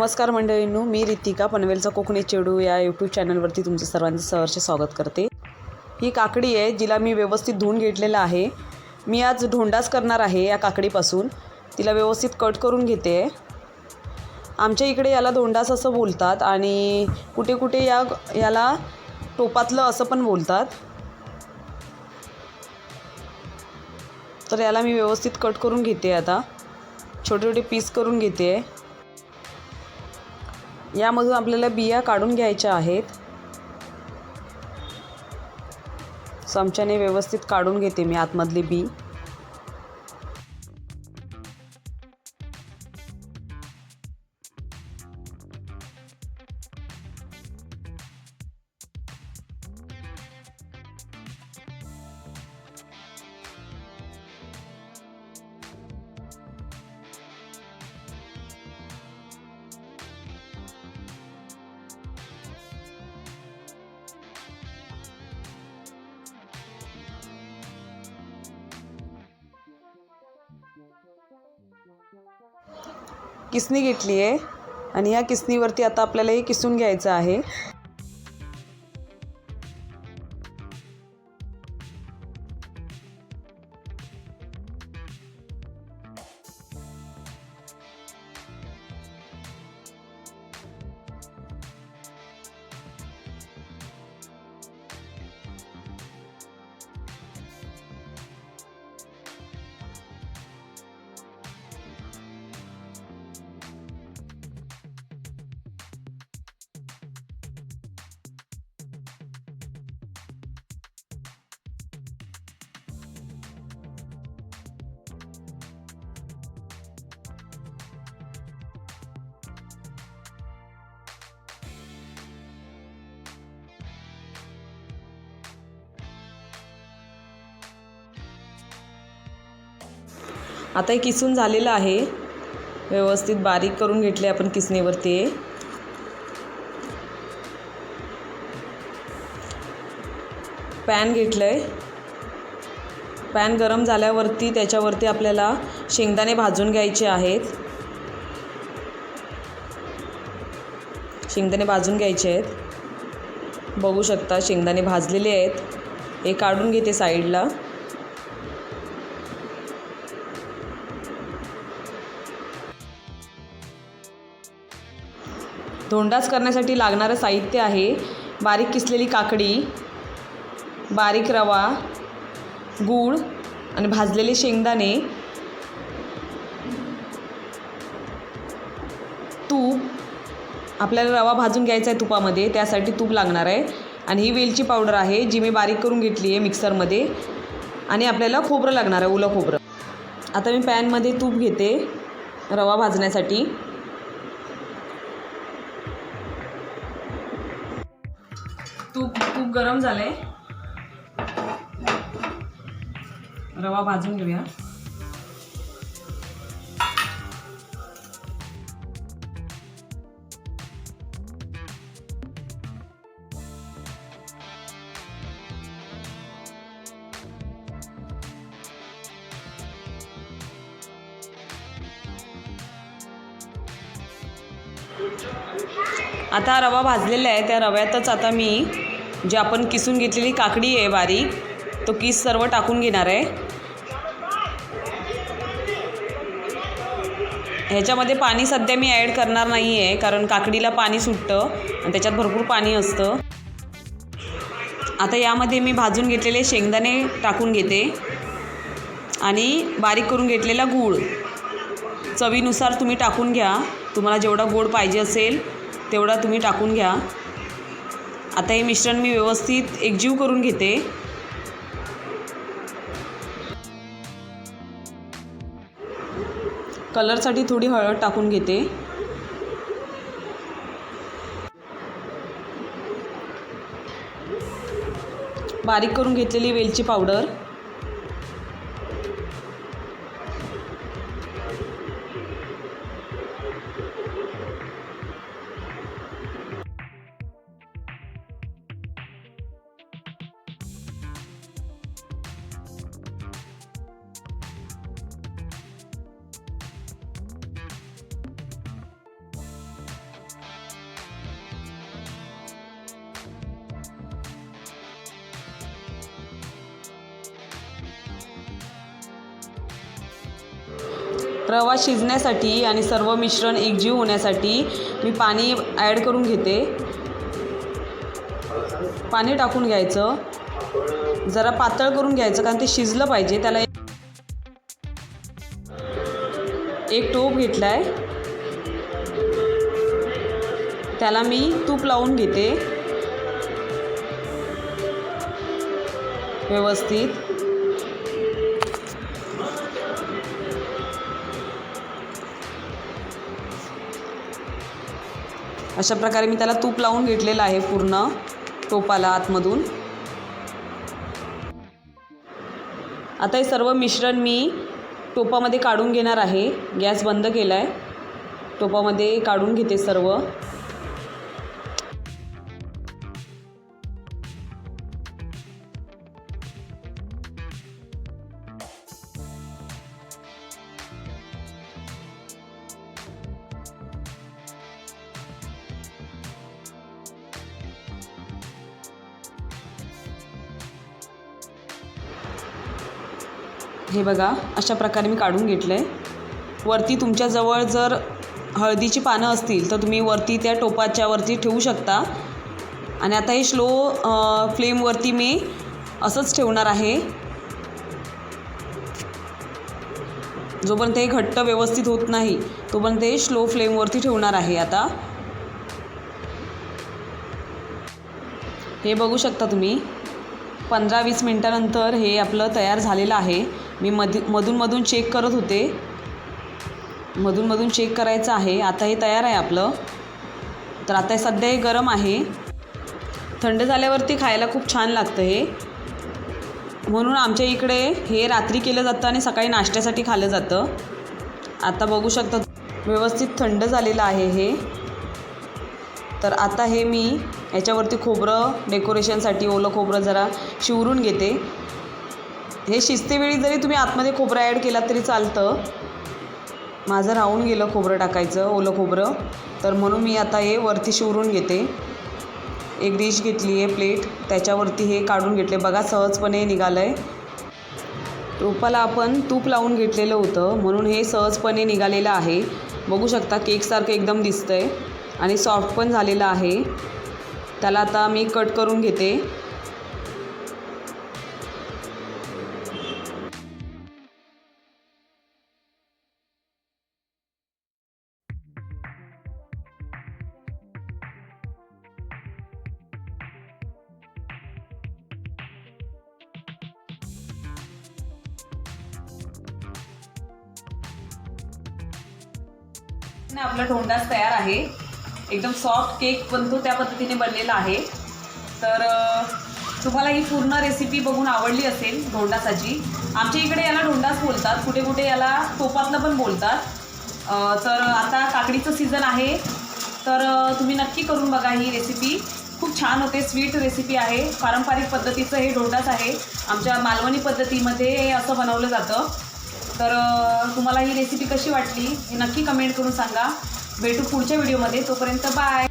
नमस्कार मंडळींनो मी रितिका पनवेलचा कोकणी चेडू या यूट्यूब चॅनलवरती तुमचं सर्वांचं सहर्ष स्वागत करते. ही काकडी आहे जिला मी व्यवस्थित धुवून घेतलेलं आहे. मी आज ढोंडाच करणार आहे या काकडीपासून. तिला व्यवस्थित कट करून घेते. आमच्या इकडे याला धोंडास असं बोलतात आणि कुठे कुठे या याला टोपातलं असं पण बोलतात. तर याला मी व्यवस्थित कट करून घेते आता. छोटे छोटे पीस करून घेते. आहे यामधून आपल्याला बिया काढून घ्यायच्या आहेत. चमच्याने व्यवस्थित काढून घेते मी आतमधली बी. किसनी घेतली आहे. आणि ह्या किसनीवरती आता आपल्याला हे किसून घ्यायचं आहे. आता हे किसून झालेलं आहे. व्यवस्थित बारीक करून घेतले आपण किसणीवरती. पॅन घेतलं आहे पॅन गरम झाल्यावरती त्याच्यावरती आपल्याला शेंगदाणे भाजून घ्यायचे आहेत. शेंगदाणे भाजून घ्यायचे आहेत. बघू शकता शेंगदाणे भाजलेले आहेत. हे काढून घेते साईडला. धोंडाच करण्यासाठी लागणारं साहित्य आहे. बारीक किसलेली काकडी बारीक रवा गूळ आणि भाजलेले शेंगदाणे तूप. आपल्याला रवा भाजून घ्यायचा आहे तुपामध्ये त्यासाठी तूप लागणार आहे. आणि ही वेलची पावडर आहे जी मी बारीक करून घेतली आहे मिक्सरमध्ये. आणि आपल्याला खोबरं लागणार आहे ओलं खोबरं. आता मी पॅनमध्ये तूप घेते रवा भाजण्यासाठी. तूप तूप गरम झालंय. रवा भाजून घेऊया. आता रवा भाजलेला आहे त्या रव्यातच आता मी जे आपण किसून घेतलेली काकडी आहे बारीक तो किस सर्व टाकून घेणार आहे. ह्याच्यामध्ये पाणी सध्या मी ॲड करणार नाही आहे कारण काकडीला पाणी सुटतं आणि त्याच्यात भरपूर पाणी असतं. आता यामध्ये मी भाजून घेतलेले शेंगदाणे टाकून घेते. आणि बारीक करून घेतलेला गूळ. चवीनुसार तुम्ही टाकून घ्या. तुम्हाला जेवढा गोड पाहिजे असेल तेवढा तुम्ही टाकून घ्या. आता हे मिश्रण मी व्यवस्थित एकजीव करून घेते. कलरसाठी थोडी हळद टाकून घेते. बारीक करून घेतलेली वेलची पावडर. रवा शिजण्यासाठी आणि सर्व मिश्रण एकजीव होण्यासाठी मी पाणी ॲड करून घेते. पाणी टाकून घ्यायचं. जरा पातळ करून घ्यायचं कारण ते शिजलं पाहिजे. त्याला एक टोप घेतला आहे त्याला मी तूप लावून घेते. व्यवस्थित. अशा प्रकारे मी त्याला तूप लावून घेतलेलं आहे पूर्ण टोपाला आतमधून. आता हे सर्व मिश्रण मी टोपामध्ये काढून घेणार आहे. गॅस बंद केला आहे टोपामध्ये काढून घेते सर्व. हे बघा अशा प्रकारे मी काढून घेतलं आहे वरती तुमच्याजवळ जर हळदीची पानं असतील तर तुम्ही वरती त्या टोपाच्या वरती ठेवू शकता. आणि आता हे स्लो फ्लेमवरती मी असंच ठेवणार आहे. जोपर्यंत हे घट्ट व्यवस्थित होत नाही तोपर्यंत हे स्लो फ्लेमवरती ठेवणार आहे आता. हे बघू शकता तुम्ही. पंधरा वीस मिनटानंतर हे आपलं तयार झालेलं आहे. मी मधी मधूनमधून चेक करत होते. मधूनमधून चेक करायचं आहे. आता हे तयार आहे आपलं. तर आता हे सध्या हे गरम आहे. थंड झाल्यावरती खायला खूप छान लागतं हे. म्हणून आमच्या इकडे हे रात्री केलं जातं आणि सकाळी नाश्त्यासाठी खाल्लं जातं. आता बघू शकता व्यवस्थित थंड झालेलं आहे हे. तर आता हे मी याच्यावरती खोबरं डेकोरेशनसाठी ओलं खोबरं जरा शिवरून घेते. हे शिजतेवेळी जरी तुम्ही आतमध्ये खोबरं ॲड केला तरी चालतं. माझं राहून गेलं खोबरं टाकायचं ओलं खोबरं. तर म्हणून मी आता हे वरती शिवरून घेते. एक डिश घेतली आहे प्लेट त्याच्यावरती हे काढून घेतले. बघा सहजपणे निघालं आहे रोपाला आपण तूप लावून घेतलेलं होतं म्हणून हे सहजपणे निघालेलं आहे. बघू शकता केकसारखं एकदम दिसतं आहे आणि सॉफ्ट पण झालेलं आहे. त्याला आता मी कट करून घेते. ना आपला ढोंडाच तयार आहे. एकदम सॉफ्ट केक बनतो त्या पद्धतीने बनलेला आहे. तर तुम्हाला ही पूर्ण रेसिपी बघून आवडली असेल ढोंडासाची आमच्या इकडे याला ढोंडाच बोलतात. कुठे कुठे याला तोपातलं पण बोलतात. तर आता काकडीचं सीझन आहे. तर तुम्ही नक्की करून बघा ही रेसिपी खूप छान होते. स्वीट रेसिपी आहे. पारंपरिक पद्धतीचं हे ढोंडाच आहे. आमच्या मालवणी पद्धतीमध्ये असं बनवलं जातं. तर तुम्हाला ही रेसिपी कशी वाटली हे नक्की कमेंट करून सांगा. भेटू पुढच्या व्हिडिओमध्ये तोपर्यंत बाय